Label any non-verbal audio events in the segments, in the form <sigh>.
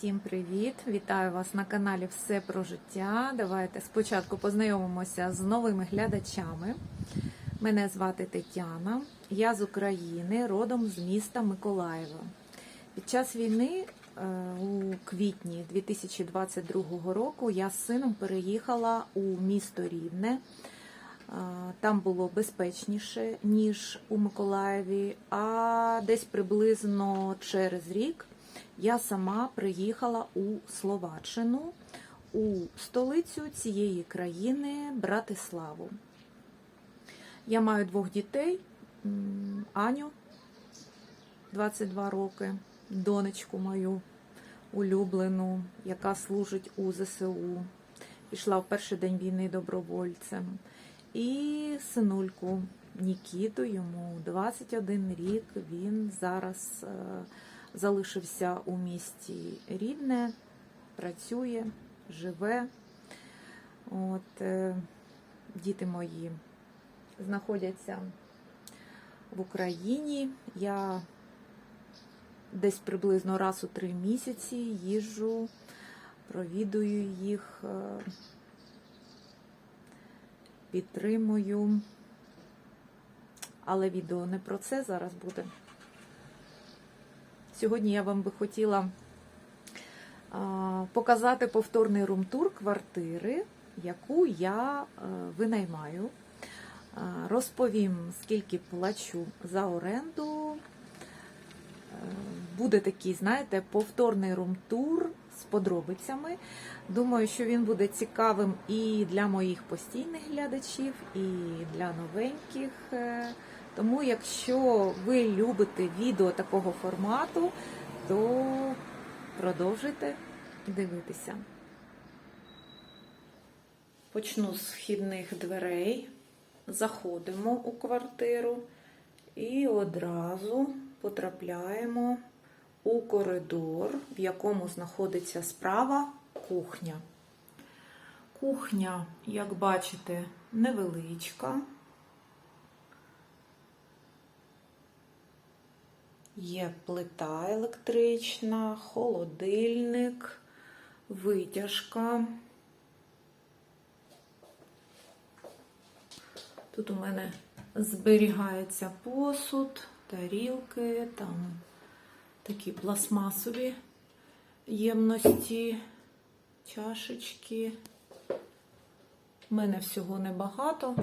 Всім привіт! Вітаю вас на каналі Все про життя. Давайте спочатку познайомимося з новими глядачами. Мене звати Тетяна, я з України, родом з міста Миколаєва. Під час війни е, у квітні 2022 року я з сином переїхала у місто Рівне. Е, Там було безпечніше, ніж у Миколаєві, а десь приблизно через рік я сама приїхала у Словаччину, у столицю цієї країни Братиславу. Я маю двох дітей: Аню 22 роки, донечку мою улюблену, яка служить у ЗСУ, пішла в перший день війни добровольцем. І синульку Нікіту, йому 21 рік. Він зараз е, залишився у місті Рівне, працює, живе. От, е, діти мої знаходяться в Україні. Я десь приблизно раз у три місяці їжджу, провідую їх, е, підтримую. Але відео не про це зараз буде. Сьогодні я вам би хотіла показати повторний румтур квартири, яку я е, винаймаю. Розповім, скільки плачу за оренду. Е, Буде такий, знаєте, повторний румтур з подробицями. Думаю, що він буде цікавим і для моїх постійних глядачів, і для новеньких. Е, Тому, якщо ви любите відео такого формату, то продовжуйте дивитися. Почну з вхідних дверей. Заходимо у квартиру і одразу потрапляємо у коридор, в якому знаходиться справа кухня. Кухня, як бачите, невеличка. Є плита електрична, холодильник, витяжка. Тут у мене зберігається посуд, тарілки, там такі пластмасові ємності, чашечки. У мене всього небагато.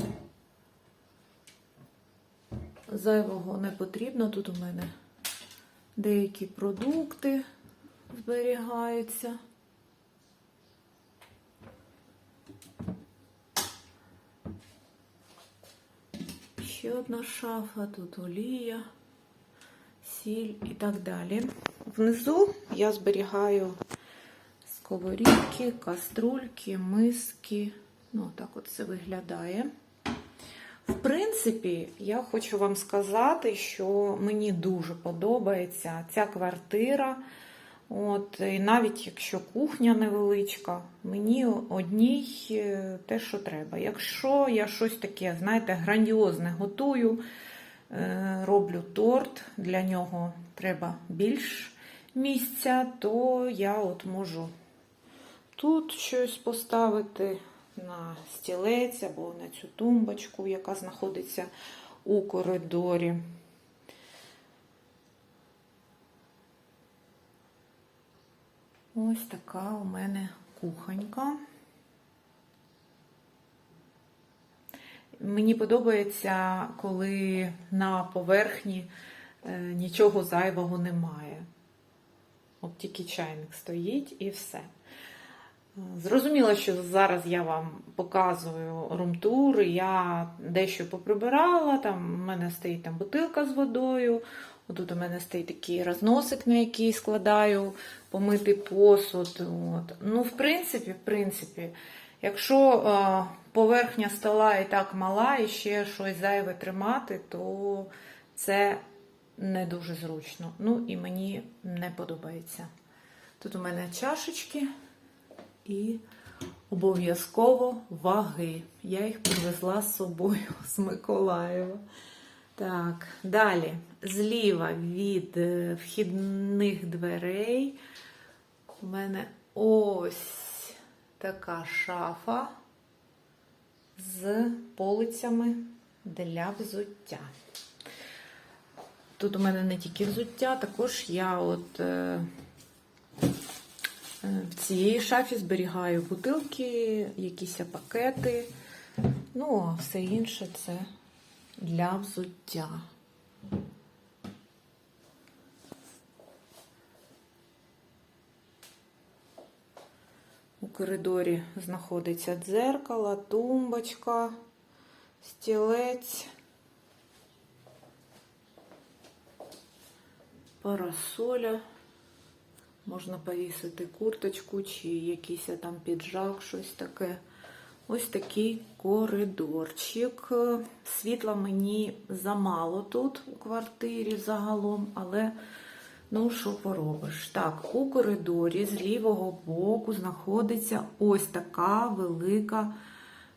Зайвого не потрібно. Тут у мене деякі продукти зберігаються. Ще одна шафа, тут олія, сіль і так далі. Внизу я зберігаю сковорідки, каструльки, миски. Ну, так от це виглядає. В принципі, я хочу вам сказати, що мені дуже подобається ця квартира. От, І навіть якщо кухня невеличка, мені одній е, те, що треба. Якщо я щось таке, знаєте, грандіозне готую, е, роблю торт, для нього треба більш місця, то я от можу тут щось поставити на стілець або на цю тумбочку, яка знаходиться у коридорі. Ось така у мене кухонька. Мені подобається, коли на поверхні е, нічого зайвого немає. От тільки чайник стоїть і все. Зрозуміло, що зараз я вам показую румтур, я дещо поприбирала, там у мене стоїть там бутилка з водою, отут у мене стоїть такий розносик, на який складаю помити посуд. От. Ну, в принципі, в принципі, якщо е, поверхня стола і так мала, і ще щось зайве тримати, то це не дуже зручно. Ну і мені не подобається. Тут у мене чашечки і обов'язково ваги. Я їх привезла з собою <laughs> з Миколаєва. Так, далі, зліва від е, вхідних дверей У мене ось така шафа з полицями для взуття. Тут у мене не тільки взуття, також я от е, в цій шафі зберігаю бутилки, якісь пакети. Ну, а все інше це для взуття. У коридорі знаходиться дзеркало, тумбочка, стілець, парасоля. Можна повісити курточку чи якийсь там піджак, щось таке. Ось такий коридорчик. Світла мені замало тут у квартирі загалом, але ну що поробиш? Так, у коридорі з лівого боку знаходиться ось така велика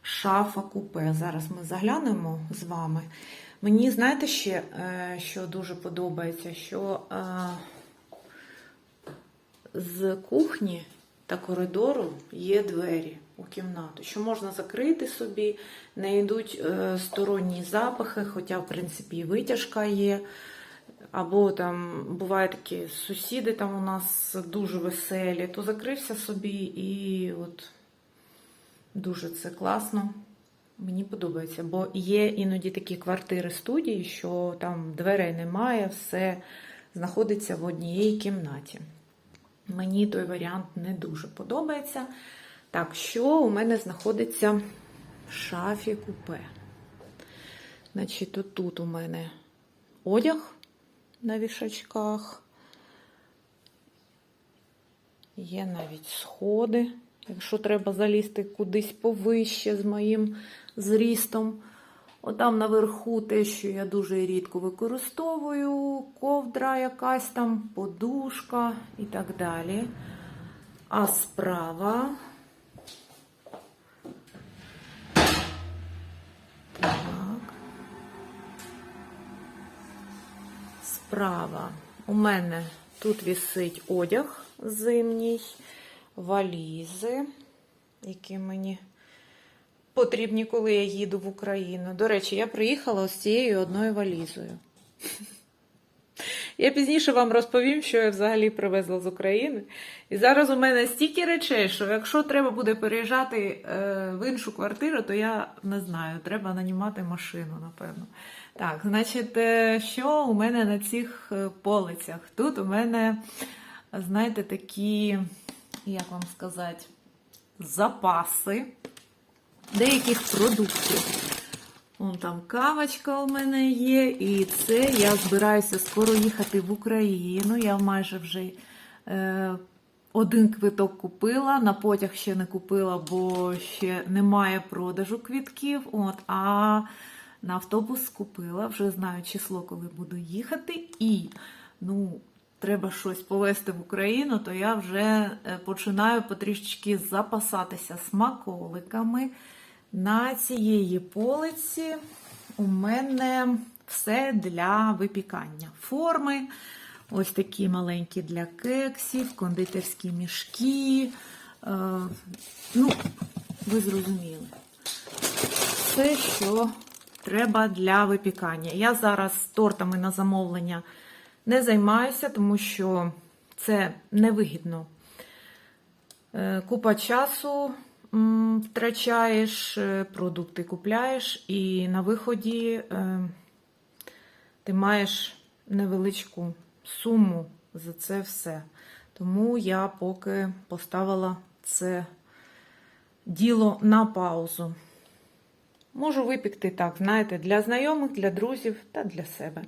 шафа купе. Зараз ми заглянемо з вами. Мені, знаєте, ще, е, що дуже подобається, що е, з кухні та коридору є двері у кімнату, що можна закрити собі, не йдуть е, сторонні запахи, хоча, в принципі, і витяжка є. Або там бувають такі сусіди там у нас дуже веселі, то закрився собі і от дуже це класно. Мені подобається, бо є іноді такі квартири студії, що там дверей немає, все знаходиться в одній кімнаті. Мені той варіант не дуже подобається. Так, що у мене знаходиться в шафі купе? Значить, от тут у мене одяг на вішачках. Є навіть сходи, якщо треба залізти кудись повище з моїм зрістом. Отам наверху те, що я дуже рідко використовую, ковдра якась там, подушка і так далі. А справа. Так. Справа. У мене тут висить одяг зимній, валізи, які мені потрібні, коли я їду в Україну. До речі, я приїхала з цією одною валізою. Я пізніше вам розповім, що я взагалі привезла з України. І зараз у мене стільки речей, що якщо треба буде переїжджати е, в іншу квартиру, то я не знаю, треба нанімати машину, напевно. Так, значить, е, що у мене на цих е, полицях? Тут у мене, знаєте, такі, як вам сказати, запаси деяких продуктів. Вон там кавочка у мене є, і це я збираюся скоро їхати в Україну. Я майже вже е, один квиток купила, на потяг ще не купила, бо ще немає продажу квітків. От, а на автобус купила, вже знаю число, коли буду їхати. І ну, треба щось повезти в Україну, то я вже е, починаю потрішечки запасатися смаколиками. На цієї полиці у мене все для випікання. Форми, ось такі маленькі для кексів, кондитерські мішки. Е, ну, ви зрозуміли. Все, що треба для випікання. Я зараз тортами на замовлення не займаюся, тому що це невигідно. Е, Купа часу втрачаєш, е, продукти купляєш, і на виході е, ти маєш невеличку суму за це все. Тому я поки поставила це діло на паузу. Можу випікти так, знаєте, для знайомих, для друзів та для себе.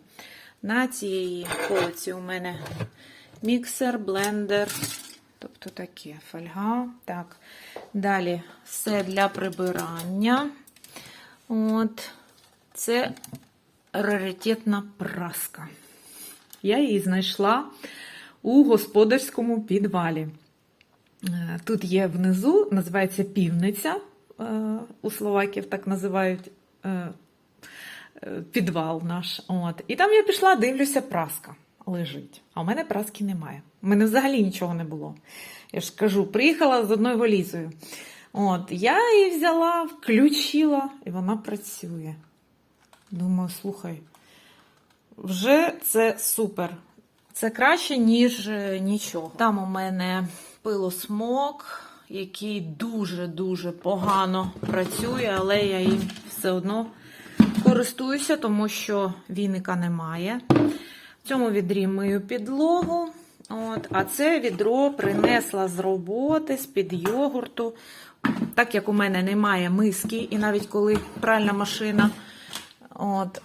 На цій полиці у мене міксер, блендер, тобто таке фольга. Так. Далі все для прибирання. От. Це раритетна праска. Я її знайшла у господарському підвалі. Е, Тут є внизу, називається півниця. Е, У словаків так називають е, підвал наш. От. І там я пішла, дивлюся, праска. Лежить. А у мене праски немає. У мене взагалі нічого не було. Я ж кажу, приїхала з одною валізою. От, я її взяла, включила, і вона працює. Думаю, слухай, вже це супер. Це краще, ніж е, нічого. Там у мене пилосмок, який дуже-дуже погано працює, але я їм все одно користуюся, тому що віника немає. В цьому відрі мию підлогу. От, а це відро принесла з роботи, з-під йогурту. Так як у мене немає миски, і навіть коли пральна машина от,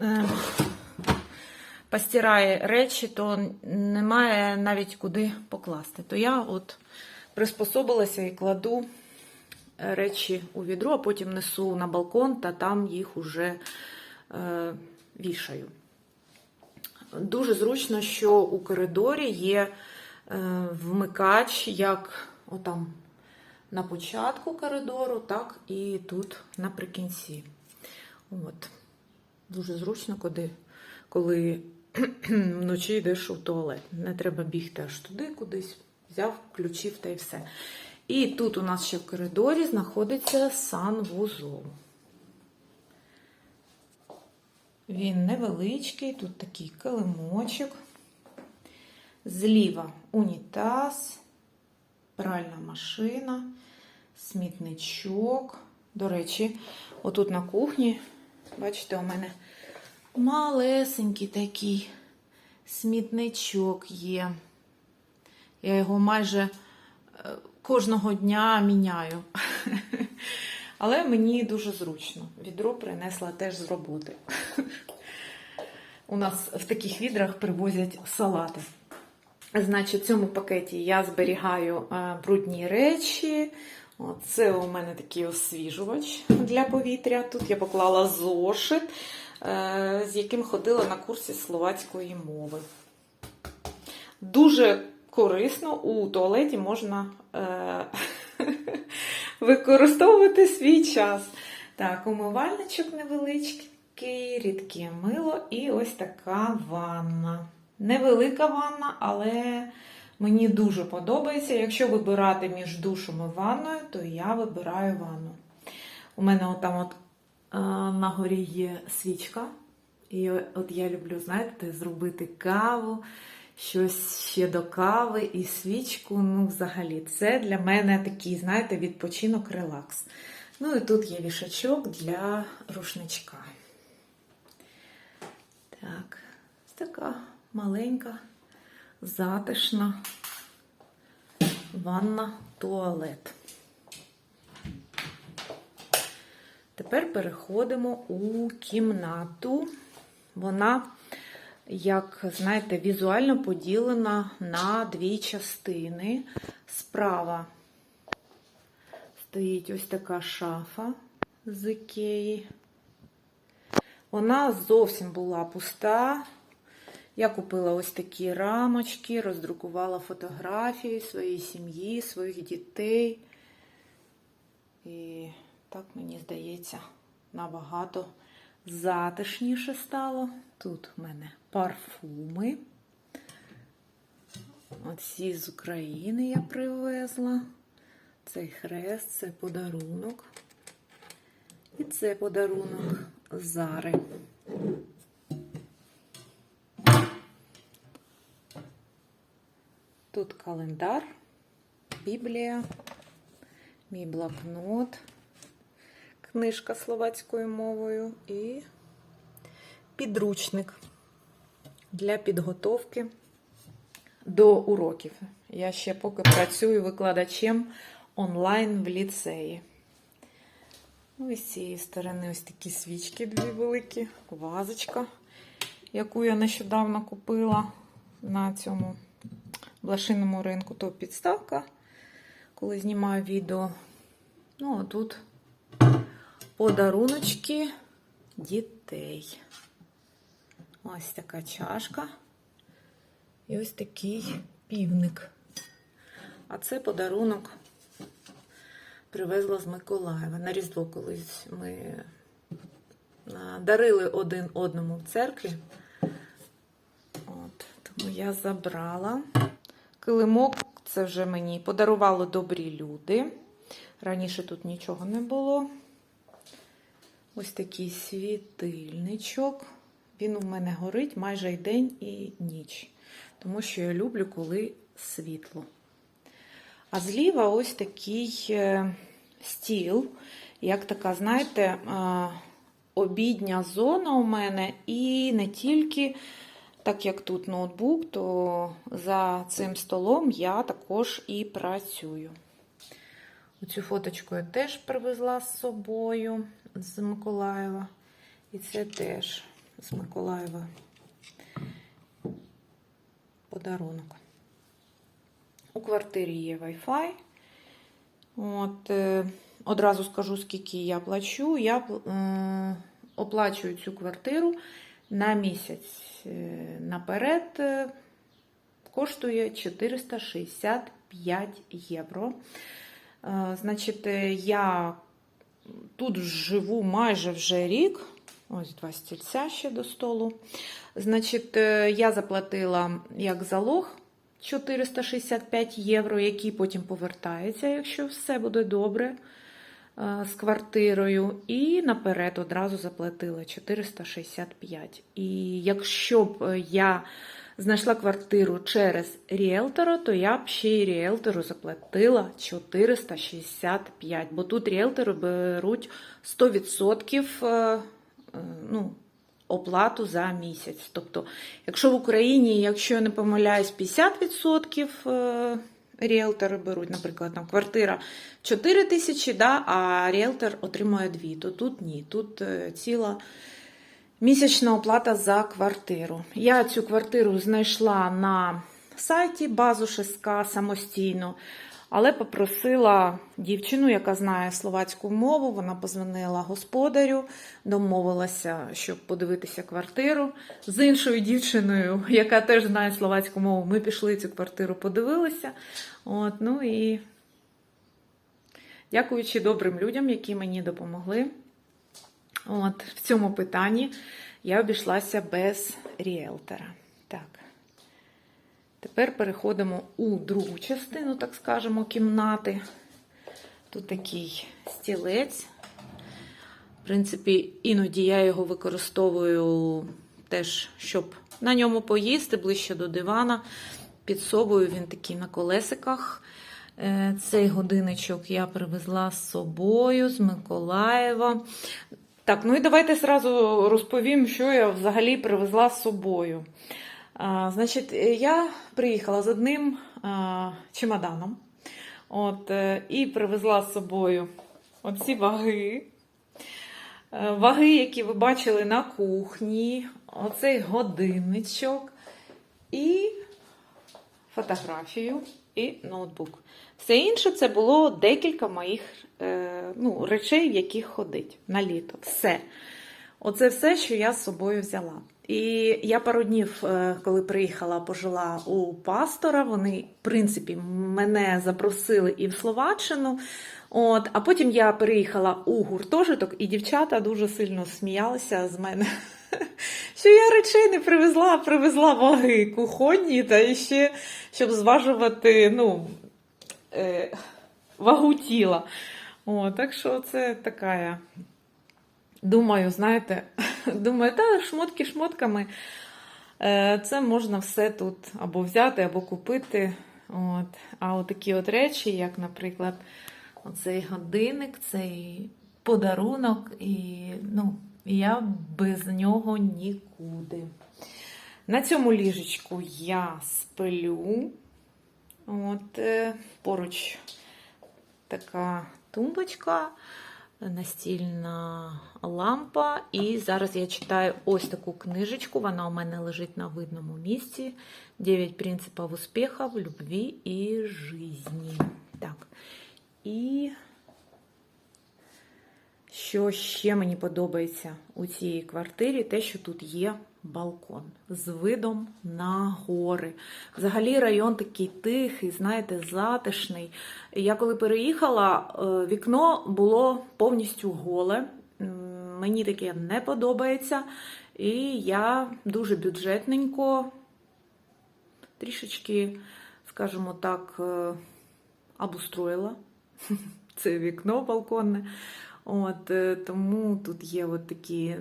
е, постирає речі, то немає навіть куди покласти. То я от приспособилася і кладу речі у відро, а потім несу на балкон та там їх уже е, вішаю. Дуже зручно, що у коридорі є е, вмикач, як отам на початку коридору, так і тут наприкінці. От. Дуже зручно, коли, коли <clears throat> вночі йдеш у туалет. Не треба бігти аж туди кудись, взяв, включив та й все. І тут у нас ще в коридорі знаходиться санвузол. Він невеличкий, тут такий килимочок. Зліва унітаз, пральна машина, смітничок. До речі, отут на кухні, бачите, у мене малесенький такий смітничок є. Я його майже е, кожного дня міняю. Але мені дуже зручно. Відро принесла теж з роботи. У нас в таких відрах привозять салати. Значить, в цьому пакеті я зберігаю е, брудні речі. Це у мене такий освіжувач для повітря. Тут я поклала зошит, е, з яким ходила на курсі словацької мови. Дуже корисно у туалеті можна е, <laughs> використовувати свій час. Так, умивальничок невеличкий, рідке мило і ось така ванна. Невелика ванна, але мені дуже подобається. Якщо вибирати між душем і ванною, то я вибираю ванну. У мене отам от е, на горі є свічка. І от я люблю, знаєте, зробити каву, щось ще до кави і свічку. Ну, взагалі, це для мене такий, знаєте, відпочинок, релакс. Ну і тут є вішачок для рушничка. Так, ось така маленька, затишна ванна туалет. Тепер переходимо у кімнату. Вона, як знаєте, візуально поділена на дві частини. Справа стоїть ось така шафа з ікеї. Вона зовсім була пуста. Я купила ось такі рамочки, роздрукувала фотографії своєї сім'ї, своїх дітей. І так, мені здається, набагато затишніше стало. Тут в мене парфуми. Оці з України я привезла. Цей хрест, це подарунок. І це подарунок Зари. Тут календар, Біблія, мій блокнот, книжка словацькою мовою і підручник для підготовки до уроків. Я ще поки працюю викладачем онлайн в ліцеї. Ну, і з цієї сторони ось такі свічки дві великі, вазочка, яку я нещодавно купила на цьому блошиному ринку. То підставка, коли знімаю відео. Ну, а тут подаруночки дітей. Ось така чашка. І ось такий півник. А це подарунок привезла з Миколаєва. На Різдво колись ми дарили один одному в церкві. Тому я забрала. Килимок це вже мені подарували добрі люди. Раніше тут нічого не було. Ось такий світильничок. Він у мене горить майже і день і ніч. Тому що я люблю, коли світло. А зліва ось такий е, стіл, як така, знаєте, е, обідня зона у мене, і не тільки, так як тут ноутбук, то за цим столом я також і працюю. Оцю фоточку я теж привезла з собою з Миколаєва. І це теж з Миколаєва подарунок. У квартирі є Wi-Fi. От, е, одразу скажу, скільки я плачу. Я е, оплачую цю квартиру на місяць е, наперед. Е, коштує 465 євро. Значить, я тут живу майже вже рік. Ось два стільця ще до столу. Значить, е, я заплатила як залог 465 євро, який потім повертається, якщо все буде добре е, з квартирою. І наперед одразу заплатила 465. І якщо б я знайшла квартиру через ріелтора, то я б ще й ріелтору заплатила 465, бо тут ріелтори беруть 100% е, е, ну, оплату за місяць. Тобто, якщо в Україні, якщо я не помиляюсь, 50% е, ріелтори беруть, наприклад, там квартира 4 тисячі, да, а ріелтор отримує 2, то тут ні, тут ціла місячна оплата за квартиру. Я цю квартиру знайшла на сайті базу ШСК самостійно, але попросила дівчину, яка знає словацьку мову. Вона позвонила господарю, домовилася, щоб подивитися квартиру. З іншою дівчиною, яка теж знає словацьку мову, ми пішли цю квартиру, подивилися. От, ну і дякуючи добрим людям, які мені допомогли. От, в цьому питанні я обійшлася без ріелтора. Так. Тепер переходимо у другу частину, так скажемо, кімнати. Тут такий стілець. В принципі, іноді я його використовую теж, щоб на ньому поїсти ближче до дивана. Під собою він такий на колесиках. Е, Цей годинничок я привезла з собою з Миколаєва. Так, ну і давайте зразу розповім, що я взагалі привезла з собою. А, Значить, я приїхала з одним а, чемоданом. От, е, і привезла з собою оці ваги. Е, Ваги, які ви бачили на кухні, оцей годинничок і фотографію і ноутбук. Все інше це було декілька моїх е, ну, речей, в яких ходить на літо. Все. Оце все, що я з собою взяла. І я пару днів, е, коли приїхала, пожила у пастора. Вони, в принципі, мене запросили і в Словаччину. От, а потім я переїхала у гуртожиток, і дівчата дуже сильно сміялися з мене. <laughs> Що я речей не привезла, привезла ваги кухонні, та ще щоб зважувати ну, е, вагу тіла. О, так що це така. Думаю, знаєте, <laughs> думаю, та шмотки шмотками. Е, Це можна все тут або взяти, або купити. От. А от такі от речі, як, наприклад, оцей годинник, цей подарунок, і ну, я без нього нікуди. На цьому ліжечку я сплю. От, е, Поруч така тумбочка, настільна лампа. І зараз я читаю ось таку книжечку. Вона у мене лежить на видному місці. 9 принципів успіха в любві і житті. Так. І що ще мені подобається у цій квартирі, те, що тут є балкон з видом на гори. Взагалі район такий тихий, знаєте, затишний. Я коли переїхала, е, вікно було повністю голе. Мені таке не подобається. І я дуже бюджетненько трішечки, скажімо так, е, обустроїла <laughs> це вікно балконне. От, е, тому тут є от такі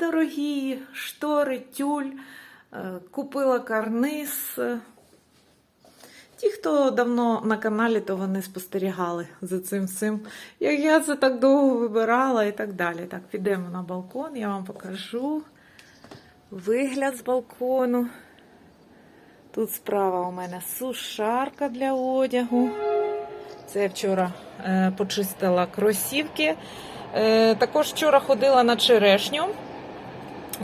недорогі штори, тюль, е, купила карниз. Ті, хто давно на каналі, то вони спостерігали за цим всім. Як я це так довго вибирала і так далі. Так, підемо на балкон, я вам покажу вигляд з балкону. Тут справа у мене сушарка для одягу. Це я вчора е, почистила кросівки. Е, також вчора ходила на черешню.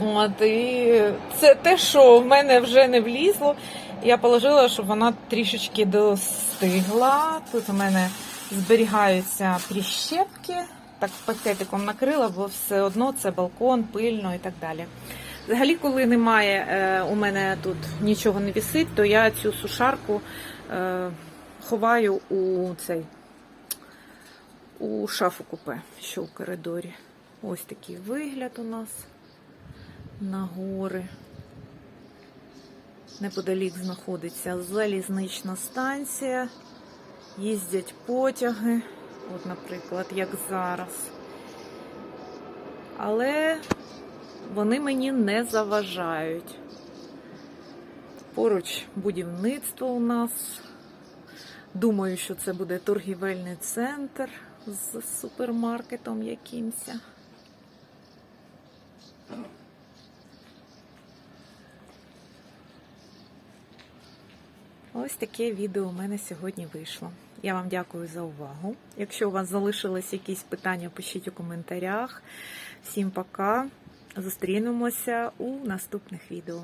От, і це те, що в мене вже не влізло. Я положила, щоб вона трішечки достигла. Тут у мене зберігаються прищепки. Так пакетиком накрила, бо все одно це балкон, пильно і так далі. Взагалі, коли немає е, у мене тут нічого не вісить, то я цю сушарку е, ховаю у цей у шафу купе, що у коридорі. Ось такий вигляд у нас на гори. Неподалік знаходиться залізнична станція. Їздять потяги, от, наприклад, як зараз. Але вони мені не заважають. Поруч будівництво у нас. Думаю, що це буде торгівельний центр з супермаркетом якимсь. Ось таке відео у мене сьогодні вийшло. Я вам дякую за увагу. Якщо у вас залишились якісь питання, пишіть у коментарях. Всім пока. Зустрінемося у наступних відео.